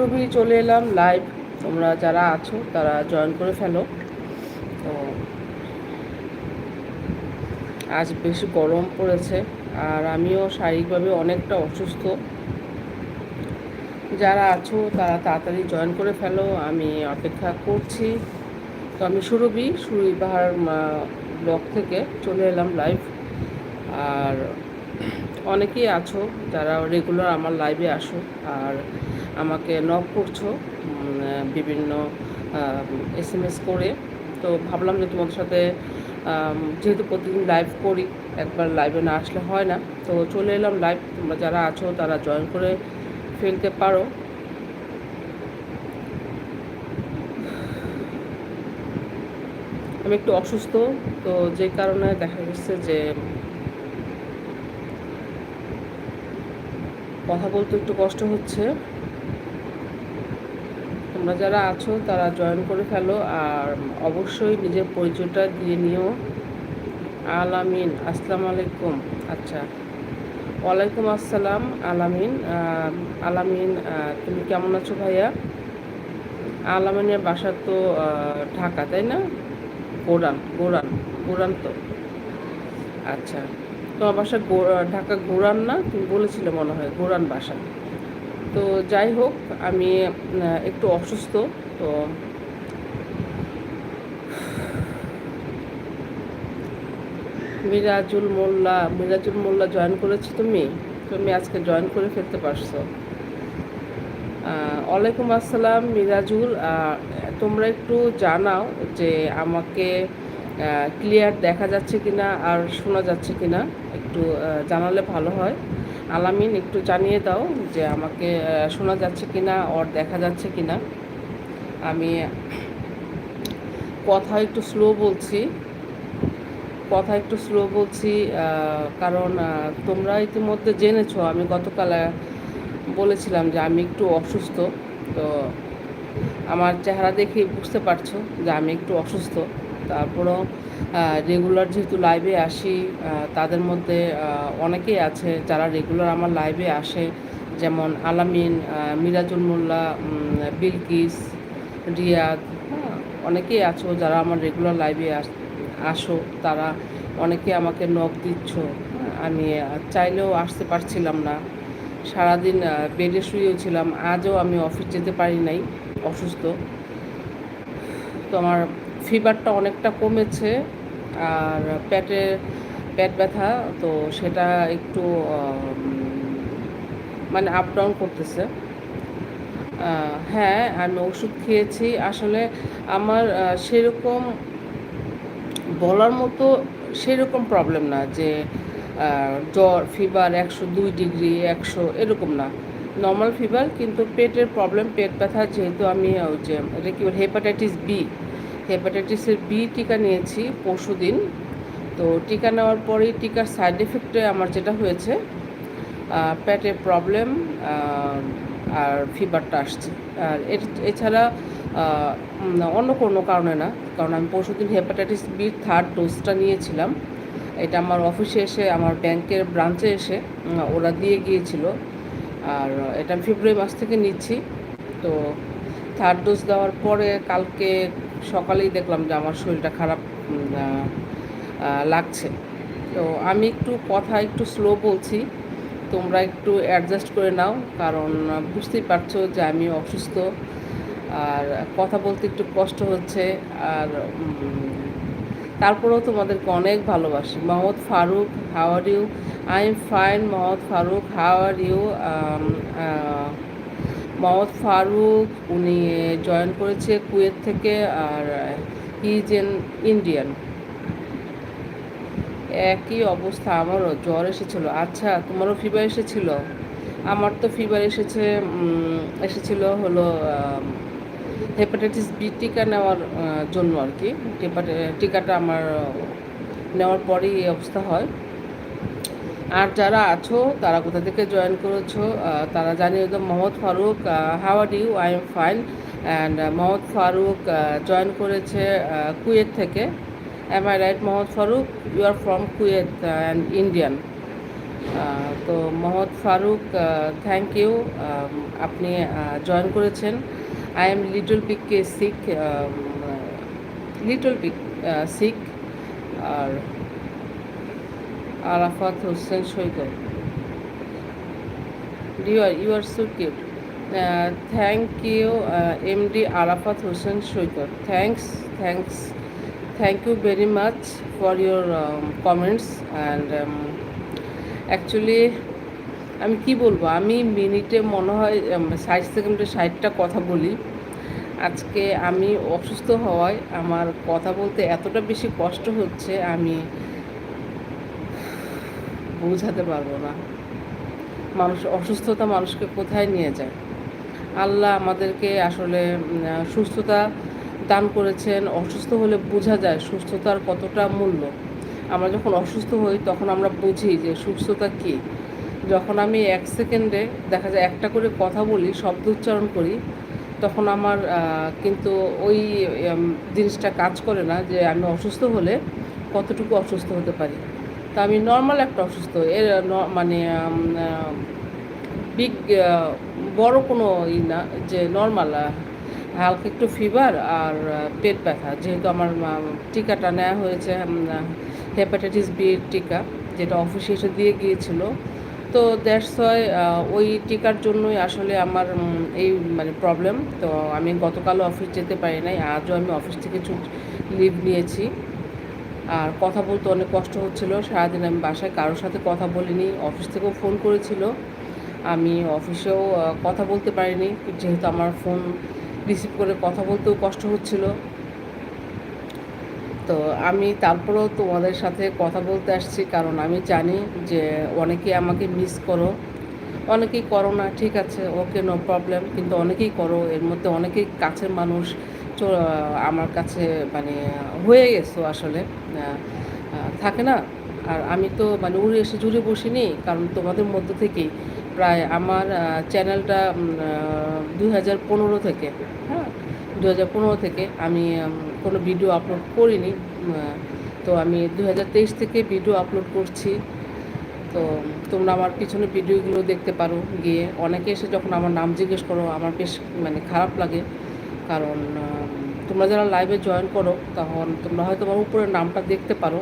সুরভি চলে এলাম লাইভ তোমরা যারা আছো, তারা জয়েন করে ফেলো। তো আজ বেশি গরম পড়েছে, আর আমিও শারীরিকভাবে অনেকটা অসুস্থ। যারা আছো, তারা তাড়াতাড়ি জয়েন করে ফেলো, আমি অপেক্ষা করছি। তো আমি সুরভি সুরভি পাহাড় ব্লগ থেকে চলে এলাম লাইভ আর অনেকেই আছো, যারা রেগুলার আমার লাইভে আসো। আর আমাকে নক করছ বিভিন্ন এস এম এস করে। তো ভাবলাম যে তোমাদের সাথে যেহেতু প্রতিদিন লাইভ করি, একবার লাইভে না আসলে হয় না। তো চলে এলাম লাইভ তোমরা যারা আছো, তারা জয়েন করে ফেলতে পারো। আমি একটু অসুস্থ, তো যে কারণে দেখা গেছে যে কথা বলতে একটু কষ্ট হচ্ছে। তোমরা যারা আছো, তারা জয়েন করে ফেলো আর অবশ্যই নিজের পরিচয়টা দিয়ে নিও। আলামিন, আসসালামু আলাইকুম। আচ্ছা ওয়ালাইকুম আসসালাম, আলামিন। আলামিন তুমি কেমন আছো ভাইয়া? আলামিনের বাসা তো ঢাকা, তাই না? গোরান গোরান গোরান তো। আচ্ছা তোমার বাসা ঢাকা গোরান না? তুমি বলেছিলে মনে হয়, গোরান বাসা। তো যাই হোক, আমি একটু অসুস্থ, তো মিরাজুল মোল্লা মিরাজুল মোল্লা জয়েন করেছ তুমি? তুমি আজকে জয়েন করে ফেলতে পারছ। ওয়ালাইকুম আসসালাম মিরাজুল। তোমরা একটু জানাও যে আমাকে ক্লিয়ার দেখা যাচ্ছে কিনা আর শোনা যাচ্ছে কিনা। একটু জানালে ভালো হয়। আলামিন, একটু জানিয়ে দাও যে আমাকে শোনা যাচ্ছে কিনা ওর দেখা যাচ্ছে কিনা। আমি কথা একটু স্লো বলছি। কথা একটু স্লো বলছি কারণ তোমরা ইতিমধ্যে জেনেছো, আমি গতকাল বলেছিলাম যে আমি একটু অসুস্থ। তো আমার চেহারা দেখে বুঝতে পারছ যে আমি একটু অসুস্থ। তারপরও রেগুলার যেহেতু লাইভে আসি তাদের মধ্যে অনেকেই আছে যারা রেগুলার আমার লাইভে আসে। যেমন আলামিন মিরাজুল মোল্লা বিলকিস, রিয়াদ হ্যাঁ অনেকেই আছো যারা আমার রেগুলার লাইভে আসো তারা অনেকে আমাকে নখ দিচ্ছ। আমি চাইলেও আসতে পারছিলাম না। সারাদিন বেডে শুয়েও ছিলাম। আজও আমি অফিস যেতে পারি নাই, অসুস্থ। তো আমার ফিভারটা অনেকটা কমেছে, আর পেটে, পেট ব্যথা, তো সেটা একটু মানে আপ ডাউন করতেছে। হ্যাঁ আমি ওষুধ খেয়েছি। আসলে আমার সেরকম বলার মতো সেরকম প্রবলেম না যে জ্বর ফিভার একশো দুই ডিগ্রি একশো এরকম না। নর্মাল ফিভার কিন্তু পেটের প্রবলেম পেট ব্যথা, যেহেতু আমি ওই যে এটা কি হেপাটাইটিস বি হেপাটাইটিসের বি টিকা নিয়েছি পরশু দিন। তো টিকা নেওয়ার পরেই টিকার সাইড এফেক্টে আমার যেটা হয়েছে পেটের প্রবলেম আর ফিভারটা আসছে। আর এছাড়া অন্য কোনো কারণে না, কারণ আমি পরশু দিন হেপাটাইটিস বি থার্ড ডোজটা নিয়েছিলাম। এটা আমার অফিসে এসে, আমার ব্যাংকের ব্রাঞ্চে এসে ওরা দিয়ে গিয়েছিল। আর এটা ফেব্রুয়ারি মাস থেকে নিচ্ছি। তো থার্ড ডোজ দেওয়ার পরে কালকে সকালেই দেখলাম যে আমার শরীরটা খারাপ লাগছে। তো আমি একটু কথা একটু স্লো বলছি, তোমরা একটু অ্যাডজাস্ট করে নাও, কারণ বুঝতেই পারছ যে আমি অসুস্থ, আর কথা বলতে একটু কষ্ট হচ্ছে, আর তারপরেও তোমাদেরকে অনেক ভালোবাসি। Mohammad Faruk how are you I am fine Mohammad Faruk how are you Mohammad Faruk, উনি জয়েন করেছে কুয়েত থেকে, আর হি ইজ এন ইন্ডিয়ান। একই অবস্থা, আমারও জ্বর এসেছিল। আচ্ছা তোমারও ফিভার এসেছিল? আমার তো ফিভার এসেছে এসেছিল হলো হেপাটাইটিস বি টিকা নেওয়ার জন্য আর কি। টিকাটা আমার, নেওয়ার পরেই এই অবস্থা হয়। আর যারা আছো, তারা কোথা থেকে জয়েন করেছ তারা জানিয়ে দাও Mohammad Faruk how are you I am fine and Mohammad Faruk join করেছে কুয়েত থেকে। Am I right Mohammad Faruk? You are from Kuwait and Indian তো মোহাম্মদ ফারুক থ্যাংক ইউ আপনি জয়েন করেছেন। আই এম লিটল পিককে sick little bit sick R Arafat Hossain Saikat. Are you are so cute thank you M D Arafat Hossain Saikat. Thanks thanks thank you very much for your comments and actually আমি কি বলব? আমি মিনিটে মনে হয় ষাট সেকেন্ডে ষাটটা কথা বলি। আজকে আমি অসুস্থ হওয়ায় আমার কথা বলতে এতটা বেশি কষ্ট হচ্ছে, আমি বোঝাতে পারব না। মানুষ অসুস্থতা মানুষকে কোথায় নিয়ে যায়? আল্লাহ আমাদেরকে আসলে সুস্থতা দান করেছেন। অসুস্থ হলে বোঝা যায় সুস্থতার কতটা মূল্য। আমরা যখন অসুস্থ হই, তখন আমরা বুঝি যে সুস্থতা কী। যখন আমি এক সেকেন্ডে, দেখা যায় একটা করে কথা বলি, শব্দ উচ্চারণ করি, তখন আমার কিন্তু ওই জিনিসটা কাজ করে না যে আমি অসুস্থ হলে কতটুকু অসুস্থ হতে পারি। তা আমি নর্মাল একটা অসুস্থ। এর মানে বিগ বড় কোনো ই না, যে নর্মাল হালকা একটু ফিভার আর পেট ব্যথা। যেহেতু আমার টিকাটা নেওয়া হয়েছে হেপাটাইটিস বি টিকা, যেটা অফিসে এসে দিয়ে গিয়েছিল। তো দ্যাটস ওয়াই ওই টিকার জন্যই আসলে আমার এই মানে প্রবলেম তো আমি গতকালও অফিস যেতে পারি নাই, আজও আমি অফিস থেকে ছুটি লিভ নিয়েছি। আর কথা বলতে অনেক কষ্ট হচ্ছিল। সারাদিন আমি বাসায় কারোর সাথে কথা বলিনি, অফিস থেকেও ফোন করেছিল। আমি অফিসেও কথা বলতে পারিনি, যেহেতু আমার ফোন রিসিভ করে কথা বলতেও কষ্ট হচ্ছিল। তো আমি তারপরেও তোমাদের সাথে কথা বলতে আসছি, কারণ আমি জানি যে অনেকে আমাকে মিস করো। অনেকেই করো না, ঠিক আছে ওকে নো প্রবলেম কিন্তু অনেকেই করো। এর মধ্যে অনেকেই কাছের মানুষ আমার কাছে মানে হয়ে গেছো আসলে। থাকে না? আর আমি তো মানে উড়ে এসে জুড়ে বসিনি, কারণ তোমাদের মধ্য থেকেই। প্রায় আমার চ্যানেলটা দু হাজার পনেরো থেকে হ্যাঁ? দু হাজার পনেরো থেকে আমি কোনো ভিডিও আপলোড করিনি। তো আমি দু হাজার তেইশ থেকে ভিডিও আপলোড করছি। তো তোমরা আমার পিছনে ভিডিওগুলো দেখতে পারো, গিয়ে অনেকে এসে যখন আমার নাম জিজ্ঞেস করো, আমার বেশ মানে খারাপ লাগে। কারণ তোমরা যারা লাইভে জয়েন করো, তখন তোমরা হয়তো আমার উপরের নামটা দেখতে পারো।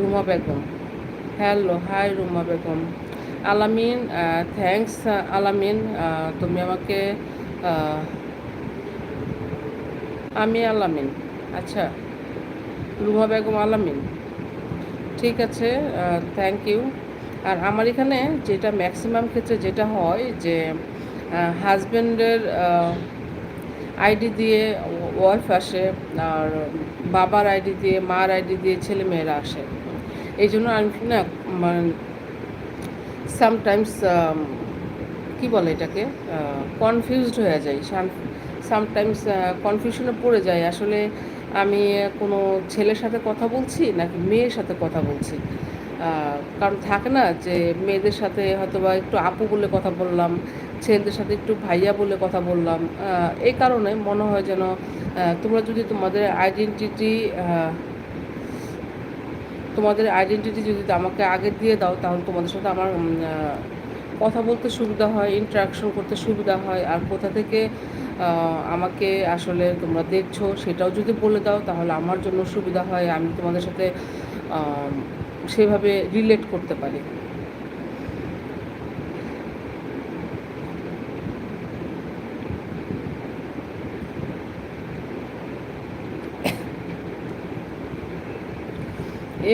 Ruma Begum. Hello hi Ruma Begum. Alamin thanks Alamin তুমি আমাকে আমি আলামিন। আচ্ছা রুমা বেগম, আলামিন। ঠিক আছে থ্যাংক ইউ আর আমার এখানে যেটা ম্যাক্সিমাম ক্ষেত্রে যেটা হয় যে হাজব্যান্ডের আইডি দিয়ে, ওয়াইফ আসে, আর বাবার আইডি দিয়ে, মার আইডি দিয়ে ছেলে মেয়েরা আসে। এই জন্য আমি না মানে সামটাইমস কি বলে এটাকে কনফিউজড হয়ে যাই। সামটাইমস কনফিউশনে পড়ে যায় আসলে আমি কোনো ছেলের সাথে কথা বলছি, নাকি মেয়ের সাথে কথা বলছি? কারণ থাকে না যে মেয়েদের সাথে হয়তো বা একটু আপু বলে কথা বললাম, ছেলেদের সাথে একটু ভাইয়া বলে কথা বললাম এই কারণে মনে হয় যেন তোমরা যদি তোমাদের আইডেন্টিটি তোমাদের আইডেন্টিটি যদি আমাকে আগে দিয়ে দাও, তাহলে তোমাদের সাথে আমার কথা বলতে সুবিধা হয় ইন্টারাকশন করতে সুবিধা হয়। আর কোথা থেকে আমাকে আসলে তোমরা দেখছ সেটাও যদি বলে দাও, তাহলে আমার জন্য সুবিধা হয়। আমি তোমাদের সাথে সেভাবে রিলেট করতে পারি।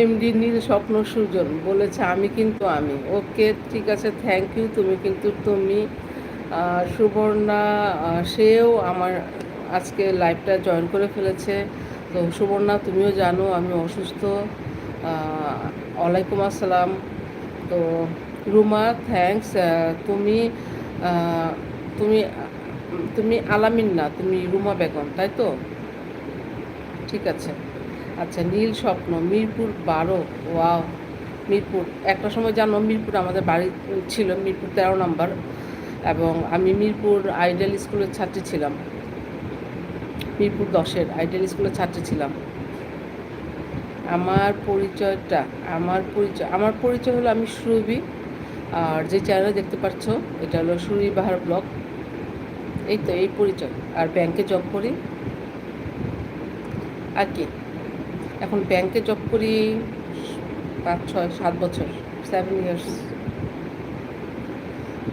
এমডি নীল স্বপ্ন সুজন বলেছে, আমি কিন্তু আমি। ওকে, ঠিক আছে থ্যাংক ইউ তুমি কিন্তু তুমি। সুবর্ণা সেও আমার আজকে লাইভটা জয়েন করে ফেলেছে। তো সুবর্ণা, তুমিও জানো, আমি অসুস্থ। ওয়ালাইকুম আসসালাম। তো রুমা থ্যাঙ্কস তুমি তুমি তুমি আলামিন না, তুমি রুমা বেগম, তাই তো? ঠিক আছে। আচ্ছা নীল স্বপ্ন, মিরপুর বারো, ওয়াও, মিরপুর, একটা সময় জানো, মিরপুর আমাদের বাড়ি ছিল, মিরপুর তেরো নম্বর, এবং আমি মিরপুর আইডিয়াল স্কুলের ছাত্রী ছিলাম। মিরপুর দশের আইডিয়াল স্কুলের ছাত্রী ছিলাম। আমার পরিচয়টা, আমার পরিচয় আমার পরিচয় হলো আমি সুরভি। আর যে চ্যানেলে দেখতে পাচ্ছ, এটা হলো সুরভি বাহার ব্লগ। এই তো, এই পরিচয়। আর ব্যাংকে জব করি। আর কি? এখন ব্যাংকে জব করি পাঁচ, ছয়, সাত বছর সেভেন ইয়ার্স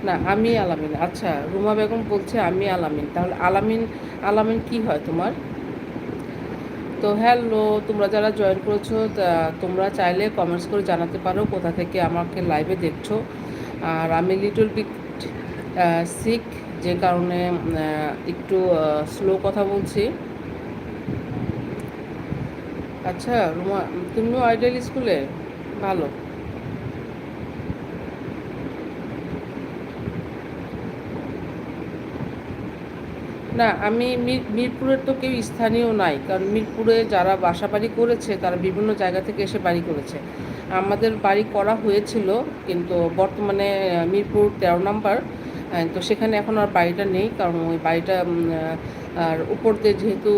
না, আমি আলামিন। আচ্ছা রুমা বেগম বলছে আমি আলামিন। তাহলে আলামিন আলামিন কি হয় তোমার? তো হ্যালো তোমরা যারা জয়েন করেছ তোমরা চাইলে কমেন্টস করে জানাতে পারো কোথা থেকে আমাকে লাইভে দেখছ। আর আমি লিটল বিট সিক যে কারণে একটু স্লো কথা বলছি। আচ্ছা তুমিও আইডিয়াল স্কুলে ভালো। না, আমি মিরপুরের তো কেউ স্থানীয় নাই। কারণ মিরপুরে যারা বাসা বাড়ি করেছে, তারা বিভিন্ন জায়গা থেকে এসে বাড়ি করেছে। আমাদের বাড়ি করা হয়েছিল, কিন্তু বর্তমানে মিরপুর তেরো নম্বর তো সেখানে এখন আর বাড়িটা নেই। কারণ ওই বাড়িটা আর উপর দিয়ে যেহেতু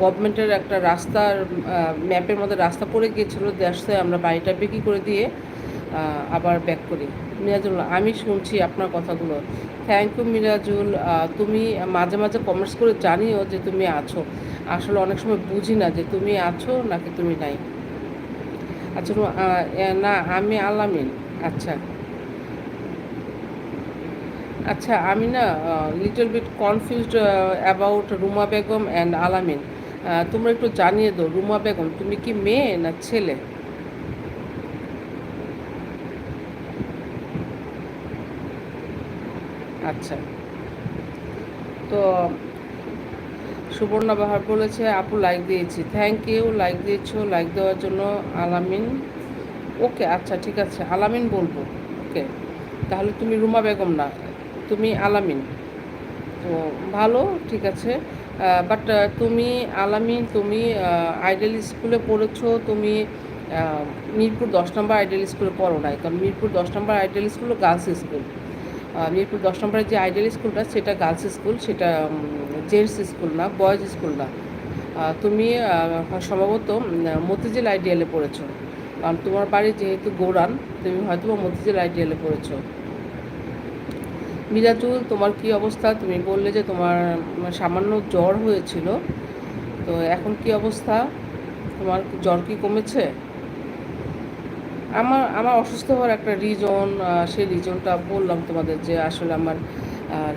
গভর্নমেন্টের একটা রাস্তার ম্যাপের মধ্যে রাস্তা পড়ে গিয়েছিল দেশে আমরা বাড়িটা বিক্রি করে দিয়ে আবার ব্যাক করি। মিরাজুল, আমি শুনছি আপনার কথাগুলো। Thank you Mirajul. তুমি মাঝে মাঝে কমেন্টস করে জানিও যে তুমি আছো। আসলে অনেক সময় বুঝি না যে তুমি আছো নাকি তুমি নাই। আচ্ছা না, আমি আলামিন। আচ্ছা। আচ্ছা আমি না little bit confused about Ruma Begum and Alamin. তোমরা একটু জানিয়ে দাও, রুমা বেগম, তুমি কি মেয়ে না ছেলে? আচ্ছা। তো, সুবর্ণা বাহার বলেছে, আপু লাইক দিয়েছি। থ্যাংক ইউ লাইক দিয়েছ লাইক দেওয়ার জন্য আলামিন। ওকে আচ্ছা ঠিক আছে, আলামিন বলব। ওকে তাহলে তুমি রুমা বেগম না, তুমি আলামিন। তো, ভালো, ঠিক আছে। বাট তুমি আলামিন, তুমি আইডেল স্কুলে পড়েছো, তুমি মিরপুর দশ নম্বর আইডেল স্কুলে পড়ো নাই, কারণ মিরপুর দশ নম্বর ideal school girls school Mirpur দশ নম্বরের যে আইডিয়াল স্কুলটা সেটা গার্লস স্কুল সেটা জেন্টস স্কুল না বয়েজ স্কুল না। তুমি সম্ভবত মতিঝিল আইডিয়ালে পড়েছো। কারণ তোমার বাড়ি যেহেতু গৌরান, তুমি হয়তো মতিঝিল আইডিয়ালে পড়েছো। মিরাজুল, তোমার কি অবস্থা? তুমি বললে যে তোমার সামান্য জ্বর হয়েছিল। তো এখন কি অবস্থা? তোমার জ্বর কি কমেছে? আমার আমার অসুস্থ হওয়ার একটা রিজন সেই রিজনটা বললাম তোমাদের যে আসলে আমার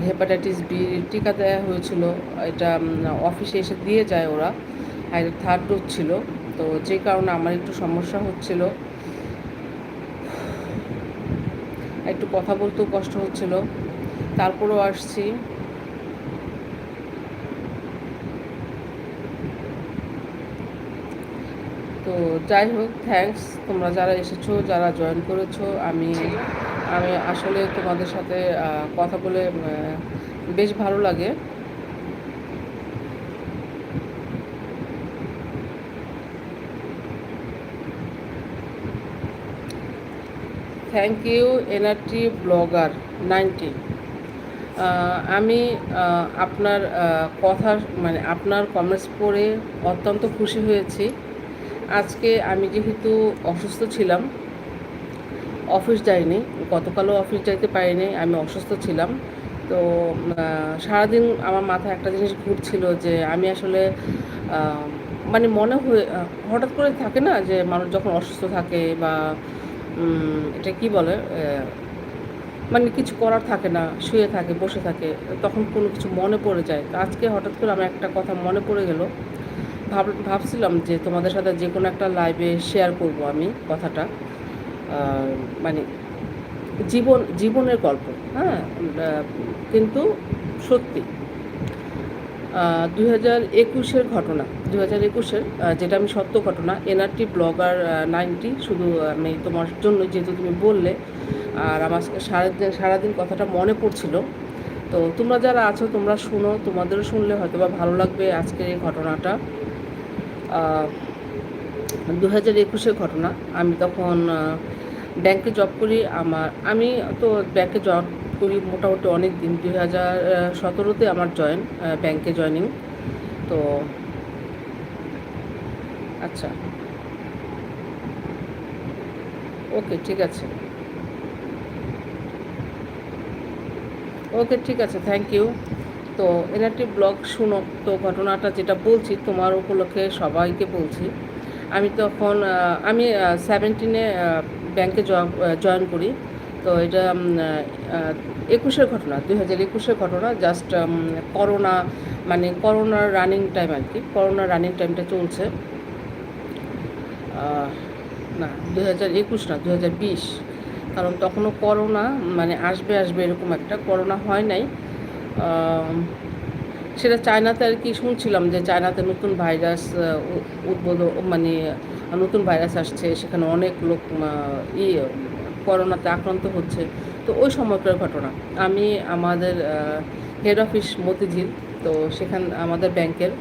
হেপাটাইটিস বি টিকা দেওয়া হয়েছিল। এটা অফিসে এসে দিয়ে যায় ওরা। আর থার্ড ডোজ ছিল। তো যে কারণে আমার একটু সমস্যা হচ্ছিল। একটু কথা বলতেও কষ্ট হচ্ছিল। তারপরেও আসছি। তো যাই হোক থ্যাংকস তোমরা যারা এসেছ, যারা জয়েন করেছ, আমি আমি আসলে তোমাদের সাথে কথা বলে বেশ ভালো লাগে। Thank you NRT blogger ninety আমি আপনার কথা মানে আপনার কমেন্টস পড়ে অত্যন্ত খুশি হয়েছি। আজকে আমি যেহেতু অসুস্থ ছিলাম, অফিস যাইনি, গতকালও অফিস যাইতে পারিনি, আমি অসুস্থ ছিলাম। তো সারাদিন আমার মাথায় একটা জিনিস ঘুরছিল যে আমি আসলে মানে মনে হয়ে, হঠাৎ করে থাকে না যে মানুষ যখন অসুস্থ থাকে বা এটা কি বলে মানে কিছু করার থাকে না, শুয়ে থাকে, বসে থাকে, তখন কোনো কিছু মনে পড়ে যায়। আজকে হঠাৎ করে আমার একটা কথা মনে পড়ে গেল। ভাব, ভাবছিলাম যে তোমাদের সাথে যে কোনো একটা লাইভে শেয়ার করব আমি কথাটা। মানে জীবন, জীবনের গল্প হ্যাঁ? কিন্তু সত্যি। দু হাজার একুশের ঘটনা দু হাজার একুশের যেটা আমি সত্য ঘটনা এনআরটি ব্লগার নাইনটি, শুধু আমি তোমার জন্য যেহেতু তুমি বললে, আর আমার সারাদিন সারাদিন কথাটা মনে পড়ছিল। তো তোমরা যারা আছো, তোমরা শুনো, তোমাদেরও শুনলে হয়তো বা ভালো লাগবে আজকের এই ঘটনাটা। দু হাজার একুশের ঘটনা। আমি তখন ব্যাংকে জব করি। আমার, আমি তো ব্যাংকে জব করি মোটামুটি অনেক দিন দুই হাজার সতেরোতে আমার জয়েন ব্যাংকে জয়নিং তো আচ্ছা। ওকে, ঠিক আছে। ওকে, ঠিক আছে। থ্যাংক ইউ তো এনআরটি ব্লগ শুনো। তো ঘটনাটা যেটা বলছি, তোমার উপলক্ষে সবাইকে বলছি। আমি তখন আমি সেভেন্টিনে ব্যাংকে জয়েন করি। তো এটা একুশের ঘটনা দুই হাজার একুশের ঘটনা। জাস্ট করোনা মানে করোনার রানিং টাইম আর কি। করোনার রানিং টাইমটা চলছে। না দু হাজার একুশ না দু হাজার বিশ। কারণ তখনও করোনা মানে আসবে আসবে এরকম একটা। করোনা হয় নাই। সেটা চায়নাতে আর কি শুনছিলাম যে চায়নাতে নতুন ভাইরাস উদ্বোধ মানে নতুন ভাইরাস আসছে, সেখানে অনেক লোক ই, করোনাতে আক্রান্ত হচ্ছে। তো ওই সময়কার ঘটনা। আমি আমাদের হেড অফিস মতিঝিল, তো সেখান, আমাদের ব্যাংকের।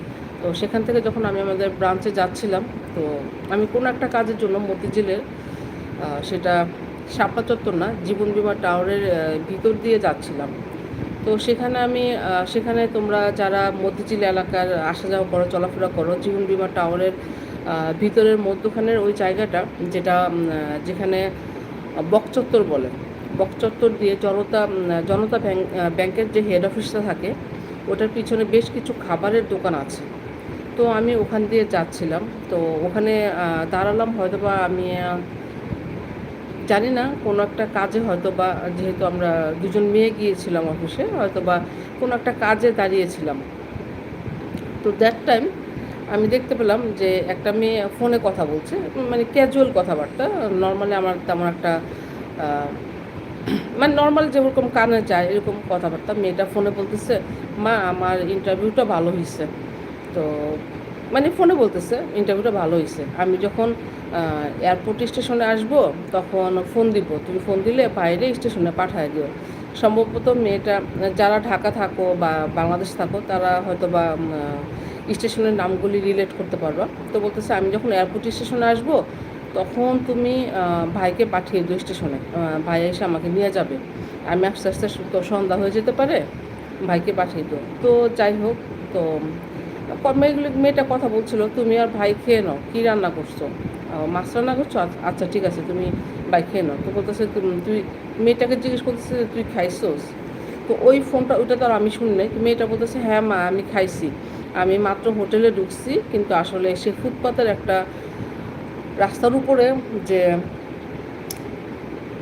তো সেখান থেকে যখন আমি আমাদের ব্রাঞ্চে যাচ্ছিলাম, তো আমি কোনো একটা কাজের জন্য মতিঝিলের সেটা শাপলা চত্বর না, জীবন বিমা টাওয়ারের ভিতর দিয়ে যাচ্ছিলাম। তো সেখানে আমি সেখানে তোমরা যারা মতিঝিল এলাকার আসা যাওয়া করো, চলাফেরা করো, জীবন বিমা টাওয়ারের ভিতরের মধ্যখানের ওই জায়গাটা, যেটা যেখানে বকচত্বর বলে বকচত্বর দিয়ে জনতা জনতা ব্যাংক ব্যাংকের যে হেড অফিসটা থাকে, ওটার পিছনে বেশ কিছু খাবারের দোকান আছে। তো আমি ওখান দিয়ে যাচ্ছিলাম। তো ওখানে দাঁড়ালাম হয়তো বা আমি জানি না, কোনো একটা কাজে হয়তো বা যেহেতু আমরা দুজন মেয়ে গিয়েছিলাম অফিসে, হয়তো বা কোনো একটা কাজে দাঁড়িয়েছিলাম। তো দ্যাট টাইম আমি দেখতে পেলাম যে একটা মেয়ে ফোনে কথা বলছে মানে ক্যাজুয়াল কথাবার্তা নর্মালি আমার তেমন একটা মানে নর্মাল যেরকম কানে যায় এরকম কথাবার্তা, মেয়েটা ফোনে বলতেছে, মা, আমার ইন্টারভিউটা ভালো হয়েছে তো মানে ফোনে বলতেছে ইন্টারভিউটা ভালো হয়েছে আমি যখন এয়ারপোর্ট স্টেশনে আসব, তখন ফোন দিব। তুমি ফোন দিলে বাইরে স্টেশনে পাঠায় দিও। সম্ভবত মেয়েটা, যারা ঢাকা থাকো বা বাংলাদেশ থাকো, তারা হয়তো বা স্টেশনের নামগুলি রিলেট করতে পারবা। তো বলতেছে, আমি যখন এয়ারপোর্ট স্টেশনে আসব, তখন তুমি ভাইকে পাঠিয়ে দিও স্টেশনে ভাই এসে আমাকে নিয়ে যাবে। আমি আস্তে আস্তে সন্ধ্যা হয়ে যেতে পারে, ভাইকে পাঠিয়ে দিও। তো যাই হোক, তো মেয়েগুলো মেয়েটা কথা বলছিল, তুমি আর ভাই খেয়ে নাও, কী রান্না করছ? মাছ রান্না করছ? আচ্ছা- আচ্ছা ঠিক আছে, তুমি ভাই খেয়ে নাও। তো বলতেছে তুই মেয়েটাকে জিজ্ঞেস করতেছে, তুই খাইছোস? তো ওই ফোনটা, ওইটা তো আর আমি শুনি নাই। তো মেয়েটা বলতেছে হ্যাঁ মা, আমি খাইছি। আমি মাত্র হোটেলে ঢুকছি, কিন্তু আসলে সে ফুটপাতের একটা রাস্তার উপরে যে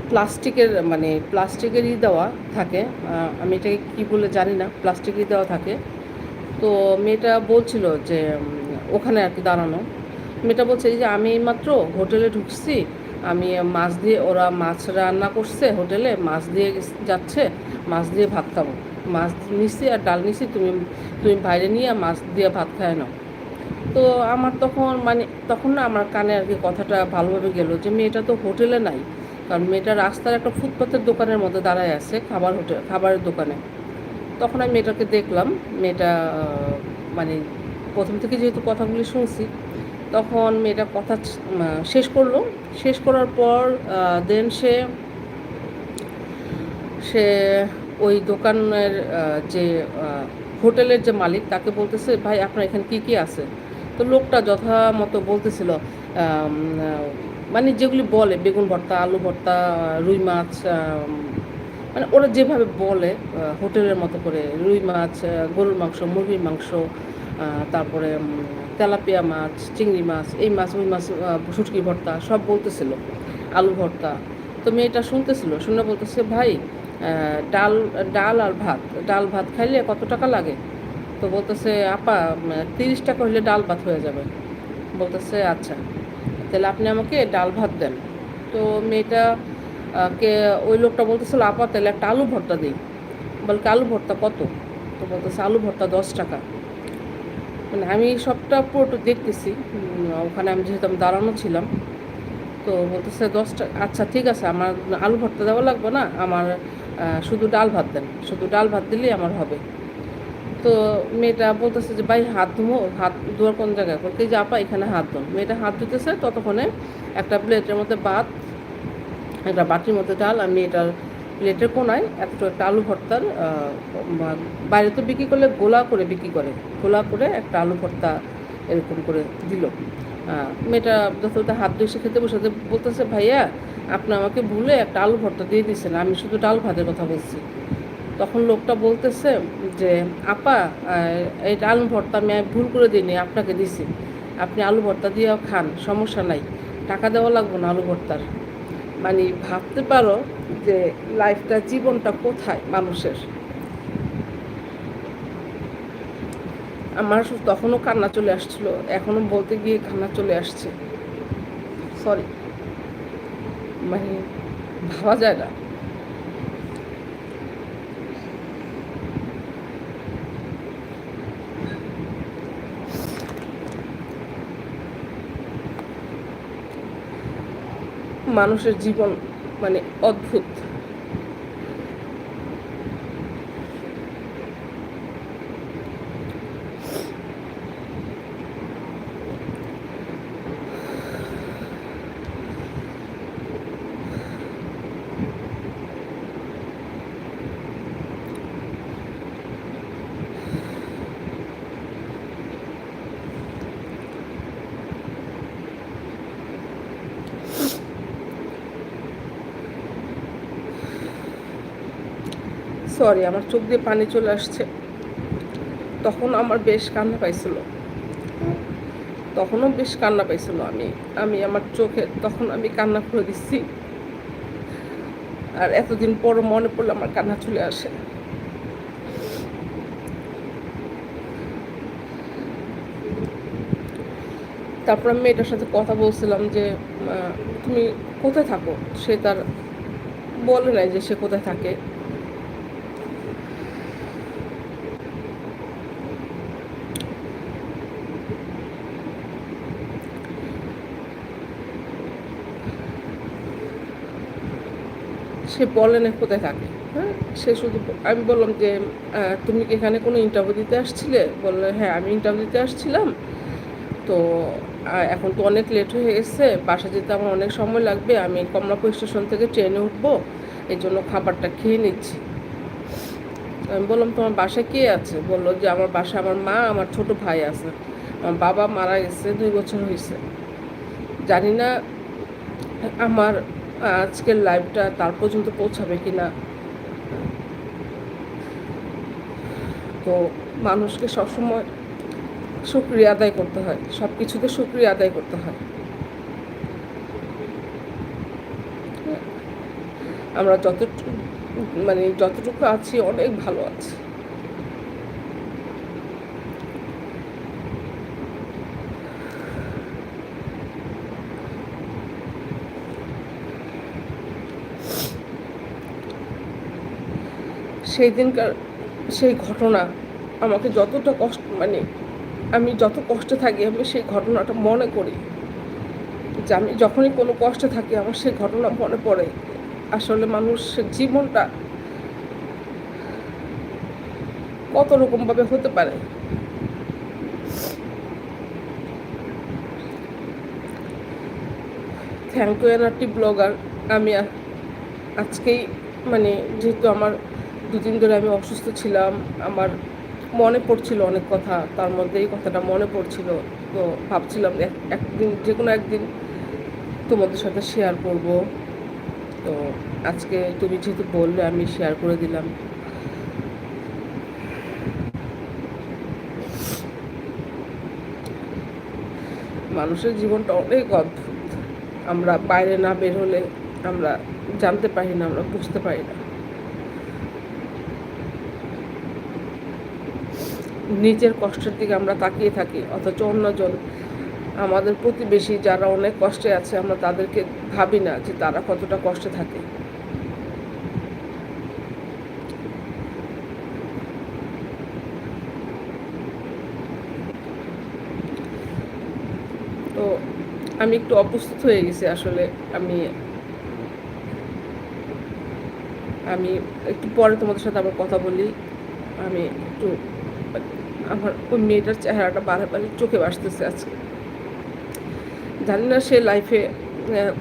প্লাস্টিকের মানে প্লাস্টিকেরই দেওয়া থাকে আমি এটাকে কী বলে জানি না, প্লাস্টিকেরই দেওয়া থাকে। তো মেয়েটা বলছিল যে ওখানে আর কি দাঁড়ানো। মেয়েটা বলছে যে আমি মাত্র হোটেলে ঢুকছি, আমি মাছ দিয়ে, ওরা মাছ রান্না করছে হোটেলে, মাছ দিয়ে যাচ্ছে, মাছ দিয়ে ভাত খাব। মাছ নিছি আর ডাল নিছি, তুমি তুমি বাইরে নিয়ে মাছ দিয়ে ভাত খায় নাও। তো আমার তখন মানে তখন না আমার কানে আর কি কথাটা ভালোভাবে গেল যে, মেয়েটা তো হোটেলে নাই। কারণ মেয়েটা রাস্তার একটা ফুটপাতের দোকানের মধ্যে দাঁড়ায় আছে, খাবার হোটেল খাবারের দোকানে। তখন আমি মেয়েটাকে দেখলাম। মেয়েটা মানে প্রথম থেকে যেহেতু কথাগুলি শুনছি, তখন মেয়েটা কথা শেষ করল। শেষ করার পর দেন সে সে ওই দোকানের যে হোটেলের যে মালিক, তাকে বলতেছে, ভাই, আপনার এখানে কি কি আছে? তো লোকটা যথামতো বলতেছিল মানে যেগুলি বলে, বেগুন ভর্তা, আলু ভর্তা, রুই মাছ মানে ওরা যেভাবে বলে হোটেলের মতো করে, রুই মাছ গরুর মাংস, মুরগির মাংস তারপরে তেলাপিয়া মাছ, চিংড়ি মাছ, এই মাছ, ওই মাছ শুটকি ভর্তা, সব বলতেছিল, আলু ভর্তা। তো মেয়েটা শুনতেছিল, শুনে বলতেছে, ভাই ডাল ডাল আর ভাত, ডাল ভাত খাইলে কত টাকা লাগে? তো বলতেছে, আপা তিরিশ টাকা হলে ডাল ভাত হয়ে যাবে। বলতেছে আচ্ছা তাহলে আপনি আমাকে ডাল ভাত দেন। তো মেয়েটা কে ওই লোকটা বলতেছিল, আপা, তাহলে একটা আলু ভর্তা দিই। বলকে আলু ভর্তা? কত? তো বলতেছে, আলু ভর্তা দশ টাকা। মানে আমি সবটা পুরোটা দেখতেছি ওখানে আমি যেহেতু আমি দাঁড়ানো ছিলাম, তো বলতেছে দশ টাকা আচ্ছা ঠিক আছে, আমার আলু ভর্তা দেওয়া লাগবে না, আমার শুধু ডাল ভাত দেন, শুধু ডাল ভাত দিলেই আমার হবে। তো মেয়েটা বলতেছে যে, ভাই, হাত ধুমো, হাত ধোয়ার কোন জায়গায়? বলতে যে আপা, এখানে হাত ধোন। মেয়েটা হাত ধুতেছে ততক্ষণে একটা প্লেটের মধ্যে ভাত একটা বাটির মধ্যে ডাল, আমি মেয়েটার প্লেটের কোনায় এতটা একটা আলু ভর্তার বাইরে তো বিক্রি করলে গোলা করে বিক্রি করে, গোলা করে একটা আলু ভর্তা এরকম করে দিল। মেয়েটা যত হাত ধুয়ে খেতে বসে বলতেছে, ভাইয়া, আপনি আমাকে ভুলে একটা আলু ভর্তা দিয়ে দিয়েছেন, আমি শুধু ডাল ভাতের কথা বলছি। তখন লোকটা বলতেছে যে, আপা এই আলু ভর্তা আমি ভুল করে দিইনি, আপনাকে দিছি। আপনি আলু ভর্তা দিয়েও খান, সমস্যা নাই। টাকা দেওয়া লাগবে না আলু ভর্তার। মানে ভাবতে পারো যে লাইফটা জীবনটা কোথায় মানুষের? আমার তখনও কান্না চলে আসছিল এখনও বলতে গিয়ে কান্না চলে আসছে। সরি মানে ভাবা যায় না। মানুষের জীবন মানে অদ্ভুত। সরি, আমার চোখ দিয়ে পানি চলে আসছে। তখন আমার বেশ কান্না পাইছিল। তখনও বেশ কান্না পাইছিল আমি। আমি আমার চোখে তখন আমি কান্না করে দিচ্ছি। আর এতদিন পর মনে পড়লে আমার কান্না চলে আসে। তারপর আমি মেয়েটার সাথে কথা বলছিলাম যে তুমি কোথায় থাকো? সে তার বলে নাই যে সে কোথায় থাকে। সে বলে না কোথায় থাকে। হ্যাঁ? সে শুধু আমি বললাম যে তুমি কি এখানে কোনো ইন্টারভিউ দিতে আসছিলে? বললে হ্যাঁ আমি ইন্টারভিউ দিতে আসছিলাম। তো এখন তো অনেক লেট হয়ে গেছে বাসা যেতে আমার অনেক সময় লাগবে, আমি কমলাপুর স্টেশন থেকে ট্রেনে উঠবো, এই জন্য খাবারটা খেয়ে নিচ্ছি। আমি বললাম, তোমার বাসায় কে আছে? বলল যে, আমার বাসায় আমার মা, আমার ছোট ভাই আছে। আমার বাবা মারা গেছে, দুই বছর হয়েছে জানি না আমার আজকের লাইভটা তার পর্যন্ত পৌঁছাবে কি না তো মানুষকে সবসময় শুক্রিয়া আদায় করতে হয়। সব কিছুতে শুক্রিয়া আদায় করতে হয়। আমরা যতটুকু মানে যতটুকু আছি, অনেক ভালো আছি। সেই দিনকার সেই ঘটনা আমাকে যতটা কষ্ট মানে আমি যত কষ্টে থাকি, আমি সেই ঘটনাটা মনে করি যে আমি যখনই কোনো কষ্টে থাকি, আমার সেই ঘটনা মনে পড়ে। আসলে মানুষের জীবনটা কত রকমভাবে হতে পারে। থ্যাংক ইউ এনআরটি ব্লগার, আমি আজকেই মানে যেহেতু আমার দুদিন ধরে আমি অসুস্থ ছিলাম। আমার মনে পড়ছিল অনেক কথা, তার মধ্যে এই কথাটা মনে পড়ছিল। তো ভাবছিলাম এক- একদিন যে কোনো একদিন তোমাদের সাথে শেয়ার করব। তো আজকে তুমি যেহেতু বললে, আমি শেয়ার করে দিলাম। মানুষের জীবনটা অনেক অদ্ভুত। আমরা বাইরে না বের হলে আমরা জানতে পারি না, আমরা বুঝতে পারি না। নিজের কষ্টের দিকে আমরা তাকিয়ে থাকি, অথচ অন্যজন আমাদের প্রতিবেশী যারা অনেক কষ্টে আছে, আমরা তাদেরকে ভাবি না যে তারা কতটা কষ্টে থাকে। তো আমি একটু অপ্রস্তুত হয়ে গেছি আসলে, আমি আমি একটু পরে তোমাদের সাথে আবার কথা বলি, আমি একটু আমার ওই মেয়েটার চেহারাটা বারবার চোখে বাসতেছে আজকে। জানি না সে লাইফে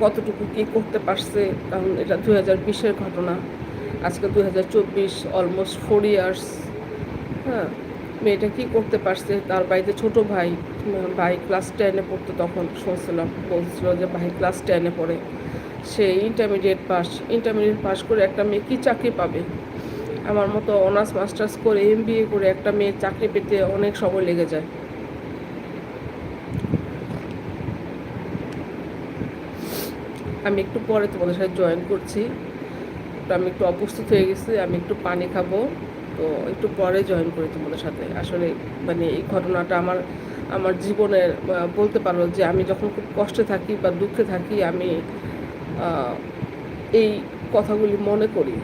কতটুকু কী করতে পারছে, কারণ এটা দু হাজার বিশের ঘটনা। আজকে দু হাজার চব্বিশ অলমোস্ট ফোর ইয়ার্স হ্যাঁ মেয়েটা কী করতে পারছে, তার বাড়িতে ছোট ভাই ভাই ক্লাস টেনে পড়তো তখন, শুনছিলাম, বলছিল যে ভাই ক্লাস টেনে পড়ে। সে ইন্টারমিডিয়েট পাস ইন্টারমিডিয়েট পাস করে একটা মেয়ে কী চাকরি পাবে? আমার মতো অনার্স, মাস্টার্স করে এম করে একটা মেয়ে চাকরি পেতে অনেক সময় লেগে যায়। আমি একটু পরে তোমাদের সাথে জয়েন করছি। তো আমি একটু অপ্রস্তুত হয়ে গেছি, আমি একটু পানি খাব। তো একটু পরে জয়েন করি তোমাদের সাথে। আসলে মানে এই ঘটনাটা আমার আমার জীবনের বলতে পারো যে আমি যখন খুব কষ্টে থাকি বা দুঃখে থাকি, আমি এই কথাগুলি মনে করি।